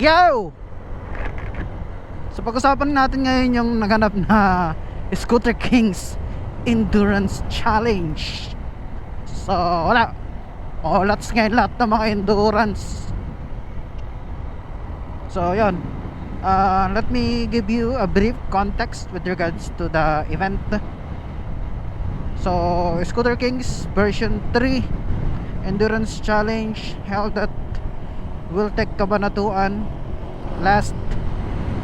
Yo! So pag-usapan natin ngayon yung naganap na Scooter Kings Endurance Challenge. So wala. Oh, lots ngayon lahat ng mga endurance. So yon. Uh, let me give you a brief context with regards to the event. So, Scooter Kings version 3 Endurance Challenge held at Wiltec Cabanatuan last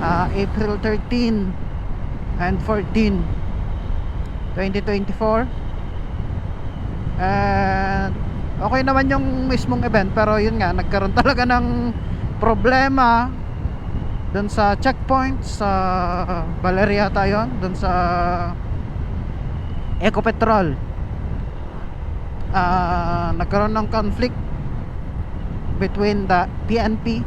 uh, April 13 and 14 2024 and okay naman yung mismong event pero yun nga nagkaroon talaga ng problema doon sa checkpoint sa Valeria tayo doon sa Ecopetrol. Ah nagkaroon ng conflict between the PNP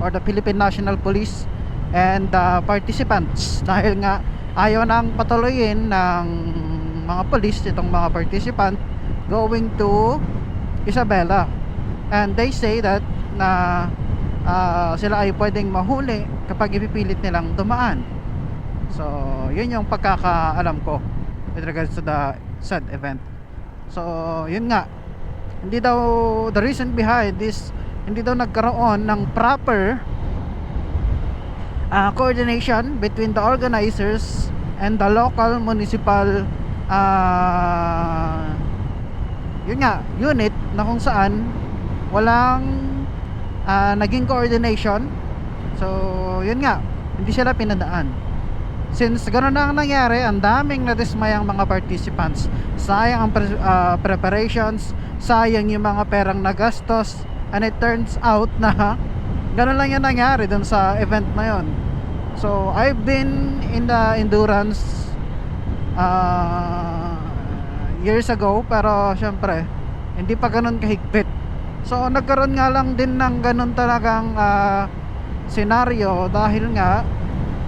or the Philippine National Police and the participants. Dahil nga ayaw nang patuloyin ng mga police itong mga participant going to Isabela. And they say that na ah, sila ay pwedeng mahuli kapag ipipilit nilang dumaan. So yun yung pagkakaalam ko with regards to the said event. So yun nga. Hindi daw the reason behind this hindi daw nagkaroon ng proper uh, coordination between the organizers and the local municipal uh, yun nga unit na kung saan walang uh, naging coordination. So yun nga hindi sila pinadaan. Since gano'n na ang nangyari ang daming nadismayang mga participants. Sayang ang pre- ah, preparations sayang yung mga perang nagastos and it turns out na gano'n lang yung nangyari dun sa event na yon so I've been in the endurance ah, years ago. Pero syempre hindi pa ganun kahigpit. So nagkaroon nga lang din ng ganun talagang ah, senaryo dahil nga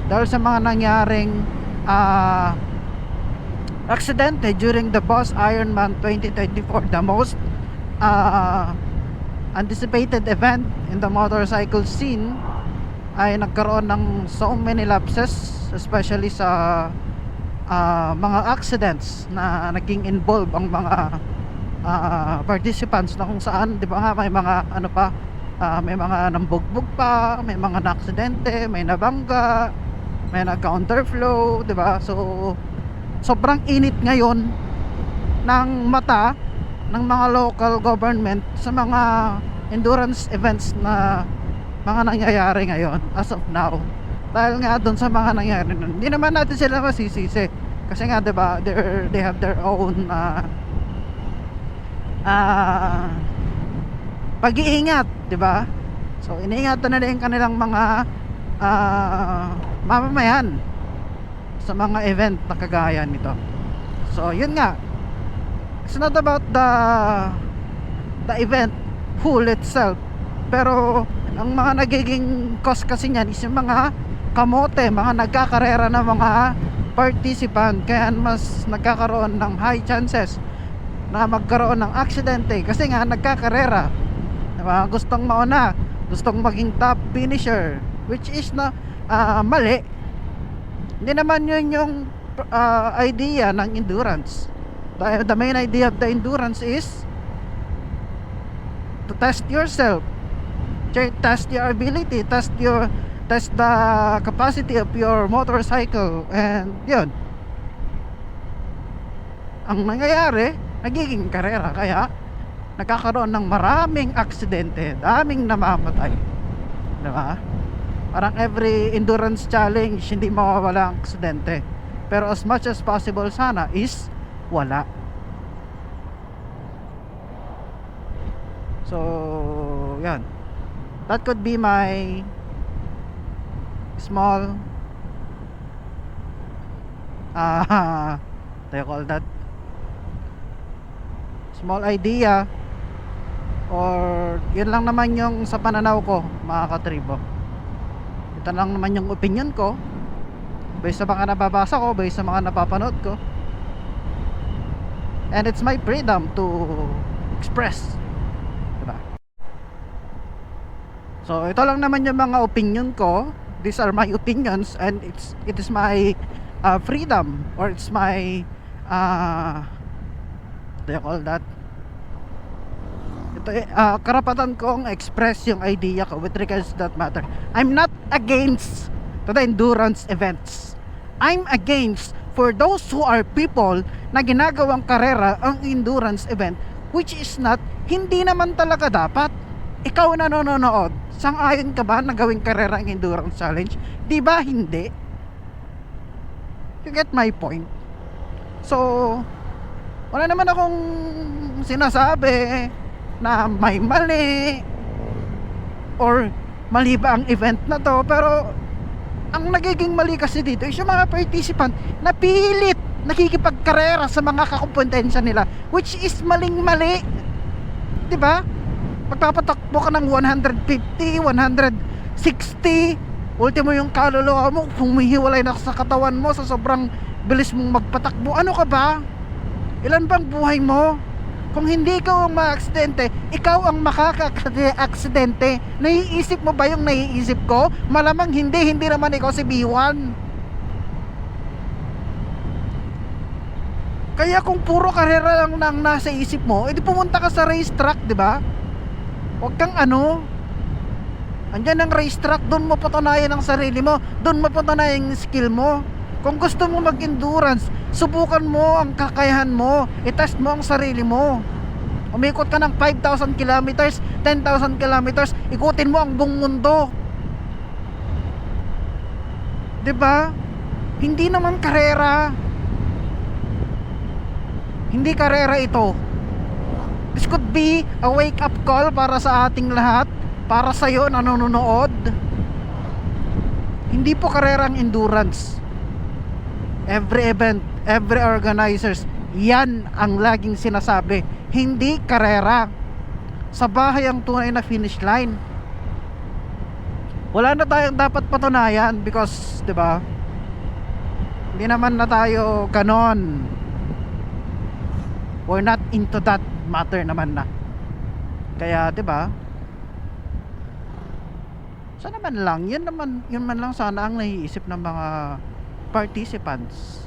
dahil sa mga nangyaring ah, aksidente during the Boss Ironman 2024 the most ah, anticipated event in the motorcycle scene ay nagkaroon ng so many lapses especially sa ah, mga accidents na naging involved ang mga ah, participants na kung saan 'di ba nga may mga ano pa ah, may mga nambugbog pa may mga na-aksidente may nabangga may nag-counterflow 'di ba? So sobrang init ngayon ng mata ng mga local government sa mga endurance events na mga nangyayari ngayon as of now. Dahil nga doon sa mga nangyayari nun hindi naman natin sila masisisi. Kasi nga 'di ba they have their own uh, ah pag-iingat 'di ba? So iniingatan nila yung kanilang mga ah, mamamayan sa mga event na kagaya nito. So yun nga it's not about the the event whole itself. Pero ang mga nagiging cause kasi niyan is yung mga kamote mga nagkakarera ng mga participant. Kaya mas nagkakaroon ng high chances na magkaroon ng aksidente kasi nga nagkakarera. Diba? gustong mauna gustong maging top finisher which is na ah, mali. Hindi naman yun yung ah, idea ng endurance the, main idea of the endurance is to test yourself. Test your ability test your test the capacity of your motorcycle and yun. Ang nangyayari nagiging karera kaya nagkakaroon ng maraming aksidente daming namamatay. Di ba? Parang every endurance challenge hindi mawawala ang aksidente. Pero as much as possible sana is wala. So yan. That could be my small ah what do you call that? Small idea or yun lang naman yung sa pananaw ko mga katribo. Ito lang naman yung opinion ko based sa mga nababasa ko based sa mga napapanood ko and it's my freedom to express diba So ito lang naman yung mga opinion ko. These are my opinions and it's it is my uh, freedom or it's my uh, what do you call that? Ito eh, uh, karapatan kong express yung idea ko with regards to that matter. I'm not against to the endurance events. I'm against for those who are people na ginagawang karera ang endurance event which is not hindi naman talaga dapat. Ikaw na nanonood sang-ayon ka ba na gawing karera ang endurance challenge? Di ba hindi? You get my point. So wala naman akong sinasabi na may mali or mali ba ang event na to pero ang nagiging mali kasi dito is yung mga participant na pilit nakikipagkarera sa mga kakumpetensya nila which is maling mali 'di ba? Magpapatakbo ka ng 150 160 ultimo yung kaluluwa mo humihiwalay na sa katawan mo sa sobrang bilis mong magpatakbo. Ano ka ba? Ilan bang buhay mo kung hindi ikaw ang maaksidente, ikaw ang makaka-aksidente. Naiisip mo ba yung naiisip ko? Malamang hindi, hindi naman ikaw si B1. Kaya kung puro karera lang nang nasa isip mo, edi pumunta ka sa racetrack, di ba? Huwag kang ano, Andyan ang racetrack, doon mo patunayan ang sarili mo, doon mo patunayan yung skill mo. Kung gusto mo mag-endurance, subukan mo ang kakayahan mo, itest mo ang sarili mo. Umikot ka ng 5,000 kilometers, 10,000 kilometers, ikutin mo ang buong mundo. 'Di ba? Hindi naman karera. Hindi karera ito. This could be a wake up call para sa ating lahat, para sa iyo na nanonood. Hindi po karera ang endurance every event, every organizers, yan ang laging sinasabi. Hindi karera. Sa bahay ang tunay na finish line. Wala na tayong dapat patunayan because, 'di ba? Hindi naman na tayo ganon. We're not into that matter naman na. Kaya, 'di ba? Sana man lang, yun naman, yun man lang sana ang naiisip ng mga participants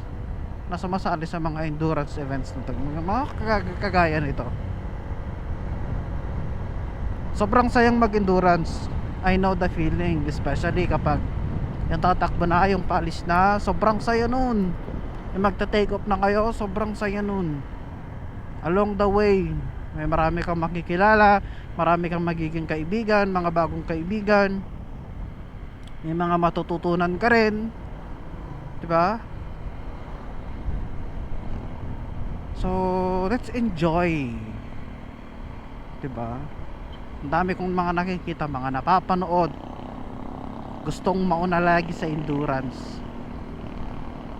na sumasali sa mga endurance events na to, mga mga kag- kagaya nito. Sobrang sayang mag-endurance. I know the feeling, especially kapag yung tatakbo na, yung palis na, sobrang saya nun. Yung magta-take off na kayo, sobrang saya nun. Along the way, may marami kang makikilala, marami kang magiging kaibigan, mga bagong kaibigan. May mga matututunan ka rin. 'Di ba? So, let's enjoy. 'Di ba? Ang dami kong mga nakikita, mga napapanood. Gustong mauna lagi sa endurance.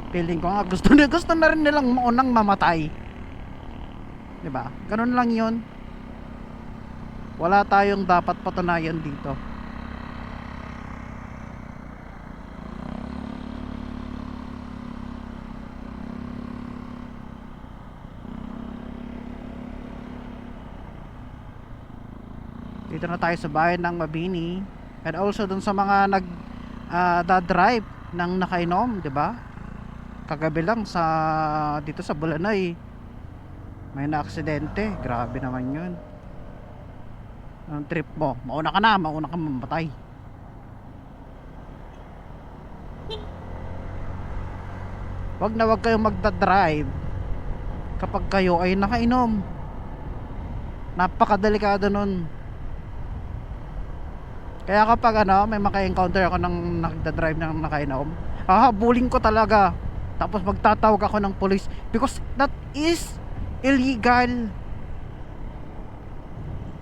Feeling ko nga gusto na gusto na rin nilang maunang mamatay. 'Di ba? Ganun lang 'yon. Wala tayong dapat patunayan dito. Dito na tayo sa bayan ng Mabini and also dun sa mga nag ah, da-drive ng nakainom, 'di ba? Kagabi lang sa dito sa Bulanay may na-aksidente. Grabe naman 'yun. Ang trip mo, mauna ka na, mauna ka mamatay. Wag na wag kayong magda-drive kapag kayo ay nakainom. Napakadelikado nun. Kaya kapag ano, may maka-encounter ako ng nagda-drive ng nakainom, hahabulin ko talaga. Tapos magtatawag ako ng police because that is illegal.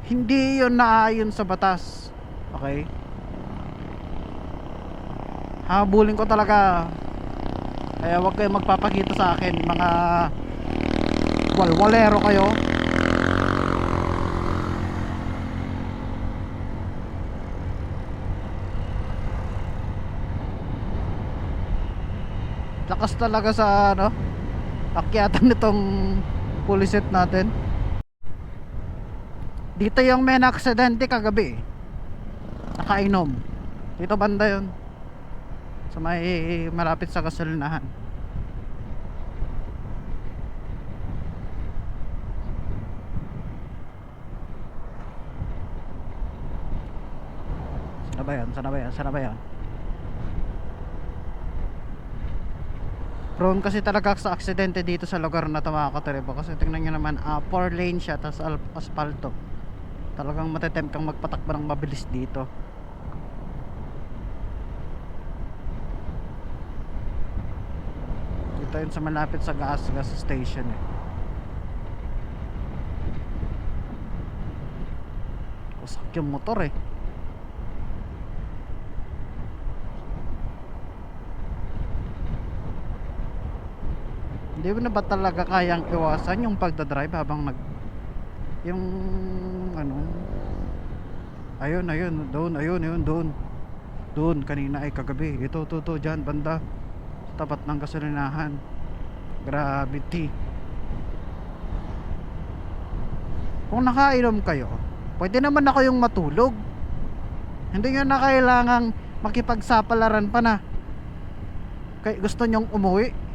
Hindi yun naayon sa batas. Okay? Habulin ko talaga. Kaya wag kayong magpapakita sa akin mga walwalero kayo. Lakas talaga sa ano akyatan nitong puliset natin dito yung may na-aksidente kagabi nakainom. Dito banda yun. Sa may malapit sa gasolinahan. Sana ba yan? Sana ba yan? Sana ba yan? Prone kasi talaga sa aksidente dito sa lugar na to mga katribo Kasi tingnan nyo naman, 4 lane siya al- asfalto. Talagang matetempt kang magpatakbo ng mabilis dito. Dito yun sa malapit sa gas, gas station eh. Wasak yung motor eh Hindi mo na ba talaga kayang iwasan yung pagdadrive habang nag yung ano? Ayun ayun doon ayun ayun doon. Doon kanina ay kagabi. Ito to to dyan banda. Tapat ng gasolinahan gravity kung nakainom kayo pwede naman na kayong matulog. Hindi nyo na kailangang makipagsapalaran pa na kay gusto nyong umuwi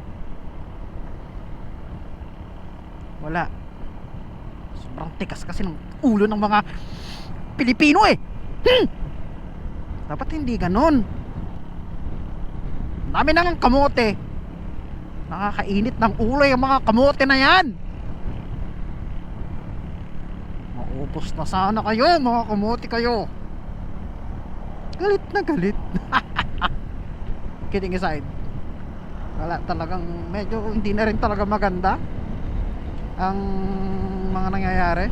wala. Sobrang tikas kasi ng ulo ng mga Pilipino eh. Hmm! dapat hindi ganon dami na ng kamote. Nakakainit ng ulo yung mga kamote na yan. Maupos na sana kayo mga kamote kayo. Galit na galit. Kidding aside wala talagang medyo hindi na rin talaga maganda ang mga nangyayari?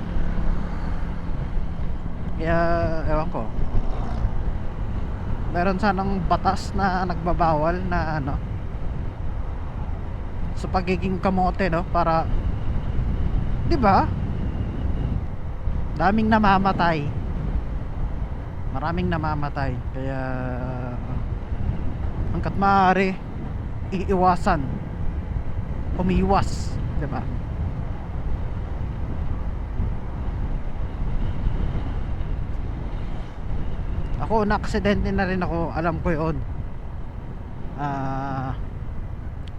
Kaya ewan ko. Meron sanang batas na nagbabawal na ano sa pagiging kamote no? Para 'di ba? Daming namamatay. Maraming namamatay. Kaya hanggat maaari iiwasan umiwas 'di ba ako na aksidente na rin ako. Alam ko yun. Ah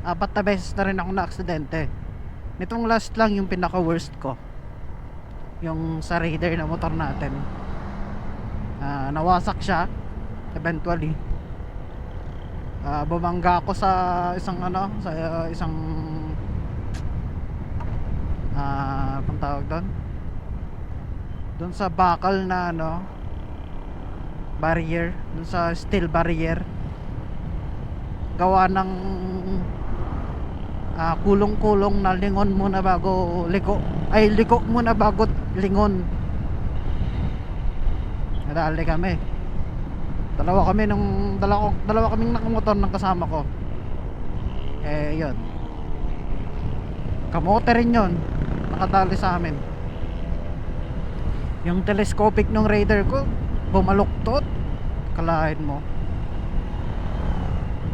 apat na beses na rin ako na aksidente nitong last lang yung pinaka worst ko. Yung sa raider na motor natin. Ah, nawasak siya eventually. Ah, bumangga ako sa isang ano sa uh, isang ah uh, tawag doon? Doon sa bakal na ano barrier dun sa steel barrier. Gawa ng ah, kulong-kulong na lingon muna bago liko ay liko muna bago lingon. Nadali kami. Dalawa kami nung dalawa, dalawa kaming nakamotor ng kasama ko. Eh yun. Kamote rin yun. Nakadali sa amin. Yung telescopic ng radar ko bumaluktot. Kalahin mo.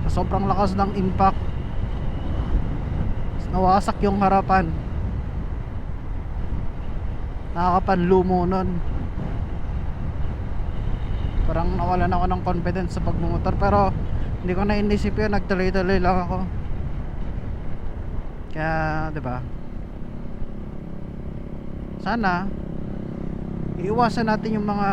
Sa sobrang lakas ng impact nawasak yung harapan. Nakakapanlumo nun. Parang nawalan ako ng confidence sa pagmumotor pero hindi ko na inisip yun. Nagtuloy-tuloy lang ako. Kaya ba? Sana iiwasan natin yung mga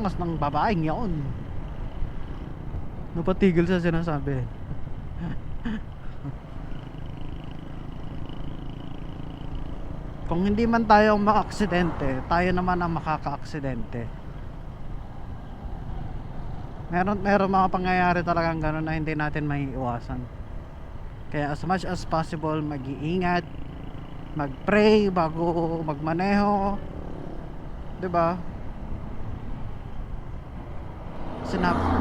Napakaangas ng babaeng yaon. Napatigil sa sinasabi. Kung hindi man tayo makaaksidente, tayo naman ang makakaaksidente. Meron meron mga pangyayari talagang ganun na hindi natin maiiwasan. Kaya as much as possible, mag-iingat, mag-pray bago magmaneho. 'Di ba? enough.